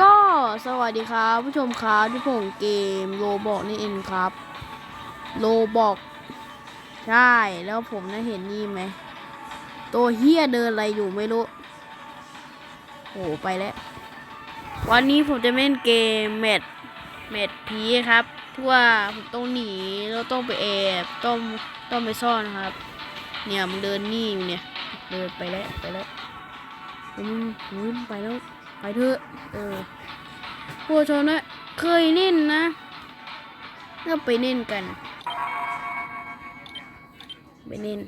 ก็สวัสดีครับผู้ชมครับที่ผมเกมโลบอกนี่เองครับโลบอกใช่แล้วผมน่าเห็นนี่ไหมตัวเฮียเดินอะไรอยู่ไม่รู้โอ้ไปแล้ว วันนี้ผมจะเล่นเกมเม็ดเม็ดผีครับที่ว่าผมต้องหนีแล้วต้องไปแอบต้องต้องไปซ่อนครับ เนี่ยมันเดินนี่อยู่เนี่ยเดินไปแล้วไปแล้วอืมอืมไปแล้ว ไปเถอะ เออพวกชนนะ เคยเล่นนะก็ไปเล่นกัน ไปเล่น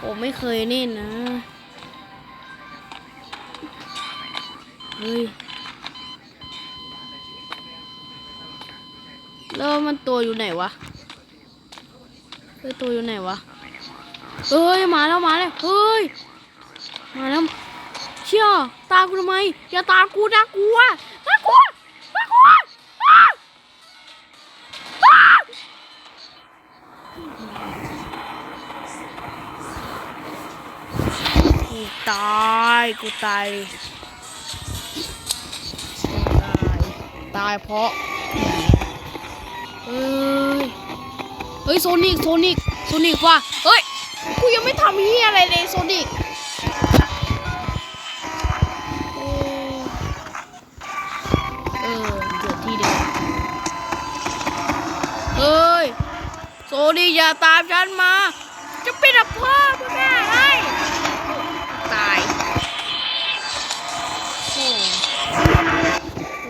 ผมไม่เคยเล่นนะ เฮ้ยแล้วมันตัวอยู่ไหนวะเฮ้ยตัวอยู่ไหนวะ เฮ้ย มาแล้วมาแล้ว เฮ้ย มาแล้ว ชี่ยตามกูทำไม อย่าตามกูนะกลัวน่ากลัวน่ากลัวอ้าอ้ากูตายกูตายกูตายตายเพราะเฮ้ยเฮ้ยโซนิกโซนิกโซนิกว่ะเฮ้ยกูยังไม่ทำเฮียอะไรเลยโซนิก ออเกิดที่เดิมเฮ้ย โซดีอย่าตามฉันมา จะเป็นอับพ่อพ่อแม่ให้ตาย โอ้โห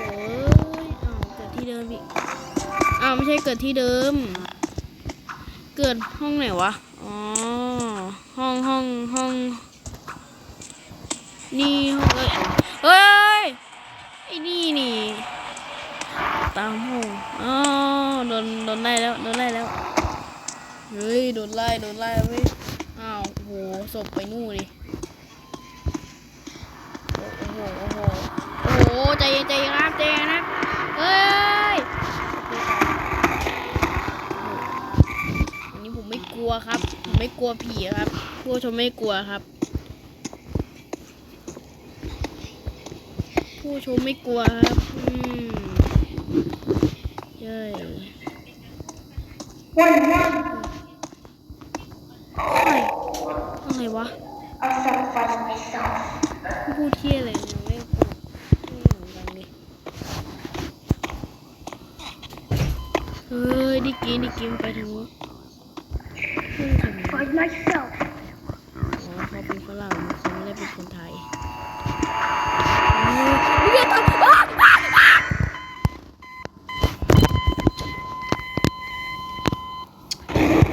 อ้าเกิดที่เดิมอีกอ้าวไม่ใช่เกิดที่เดิม เกิดห้องไหนวะ อ๋อ ห้องห้องห้อง นี่ห้องเอ้ยเฮ้ย ไอ้นี่นี่ตามห้องอ๋อโดนโดนไล่แล้วโดนไล่แล้วเฮ้ยโดนไล่โดนไล่เว้ยอ้าวโหศพไปนู่นดิโอ้โหโอ้โหโอ้โหใจเย็นใจเย็นครับใจเย็นนะเฮ้ยอันนี้ผมไม่กลัวครับ ผมไม่กลัวผีครับผู้ชมไม่กลัวครับ ผู้ชมไม่กลัวครับอืมเย้ยอะไรอะไรวะ I'll sacrifice myself. พูดเที่ยอะไรเนี่ยไม่พูดไม่เหมือนกันดิเฮ้ยดิกินดิกินไปทางนู้นพูดทำไม For myself. อ๋อเขาเป็นฝรั่งเขาไม่ได้เป็นคนไทย เฮ้ยเรียกตามอ้าอ้าอ้า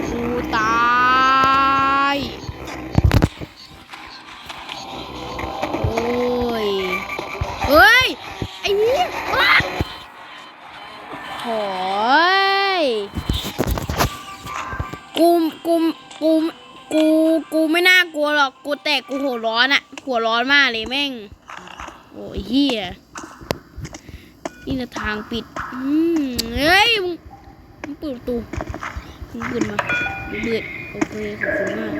กูตายโอ้ยเฮ้ย ไอ้นี่ว้าโถ่ยกูกูกูกู กูไม่น่ากลัวหรอก กูแต่กูหัวร้อนอะหัวร้อนมากเลยแม่ง อ้ยเฮียนี่นะทางปิด อืมเฮ้ยมึงมึงเปิดประตูมึงเปิดมามึงเปิดโอเคขอบคุณมาก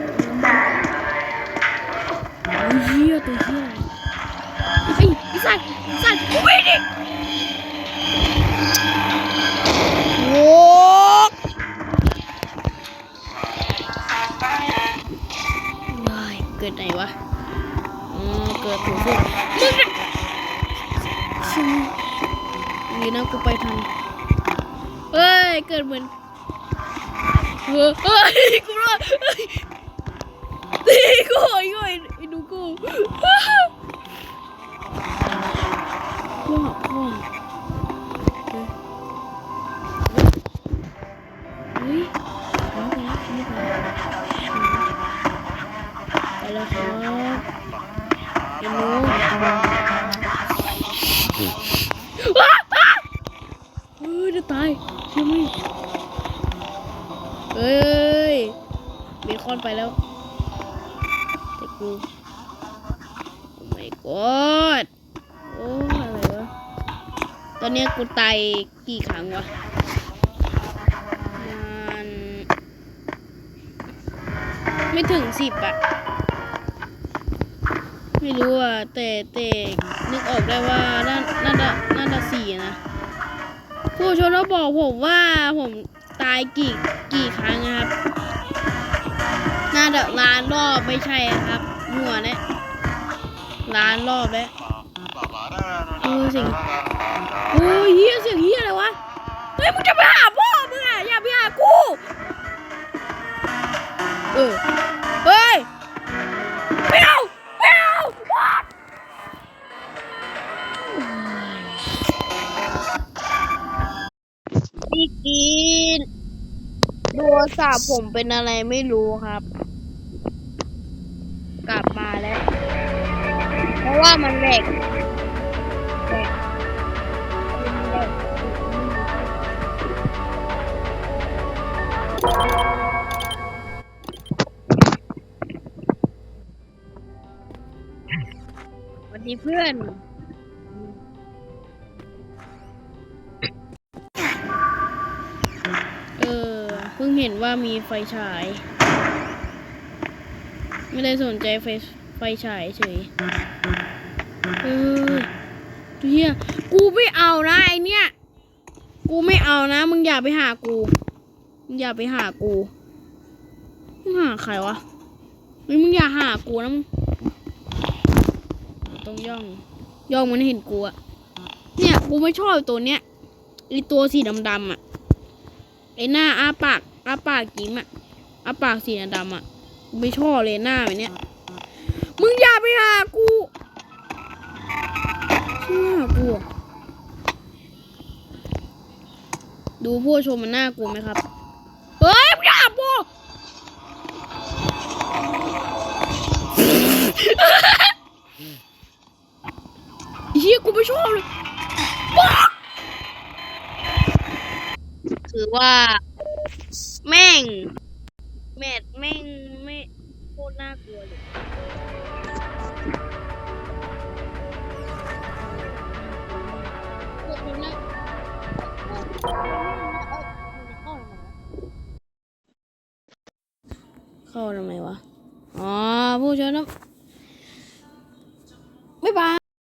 โอ้ยเฮียตัวเฮียไอ้ไอ้สัตว์สัตว์กูไม่ดิโว้เกิดไหนวะอ๋อเกิดถูกพวกมึง นี่นะกูไปทันเฮ้ย เกิดเหมือนเฮ้ยกูรอดตีกูไอ้กูไอ้ดูกูพ่อพ่อเฮ้ยไปแล้วไปแล้วไปแล้วครับไอ้หนูว้าว้าเฮ้ย จะตายเชื่อไหมเฮ้ยเบคอนไปแล้วแต่กูโอ้ my god โอ้อะไรวะ ตอนเนี้ยกูตายกี่ครั้งวะมันไม่ถึงสิบอะไม่รู้อะแต่แต่นึกออกได้ว่าน่าน่าจะน่าจะสี่นะ ผู้ชมเขาบอกผมว่าผมตายกี่กี่ครั้งนะครับ น่าจะล้านรอบไม่ใช่ครับมั่วเนี่ยล้านรอบแล้วเออสียงโอ้ยเฮียเสียงเฮียอะไรวะ เฮ้ยมึงจะไปหาพ่อมึงอะอย่าไปหากู เออ โทรศัพท์ผมเป็นอะไรไม่รู้ครับ กลับมาแล้ว เพราะว่ามันแหลกแหลกมันแหลกสวัสดีเพื่อนเออ เพิ่งเห็นว่ามีไฟฉาย ไม่ได้สนใจไฟไฟฉายเฉยเออเฮียกูไม่เอานะไอเนี้ยกูไม่เอานะ มึงอย่าไปหากู มึงอย่าไปหากู มึงหาใครวะมึงมึงอย่าหากูนะมึงต้องย่อง ย่องมันให้เห็นกูอะเนี่ย กูไม่ชอบตัวเนี้ยไอตัวสีดำๆอะ ไอหน้าอาปากอาปากกิ้มอะอาปากสีดำอะไม่ชอบเลยหน้าแบบเนี้ยมึงอย่าไปหากูชื่อหากูดูผู้ชมมันน่ากลัวไหมครับ ว่า แม่ง แมดแม่งไม่โคตรน่ากลัวเลยเข้าทำไมวะ อ๋อ ผู้ชมนะ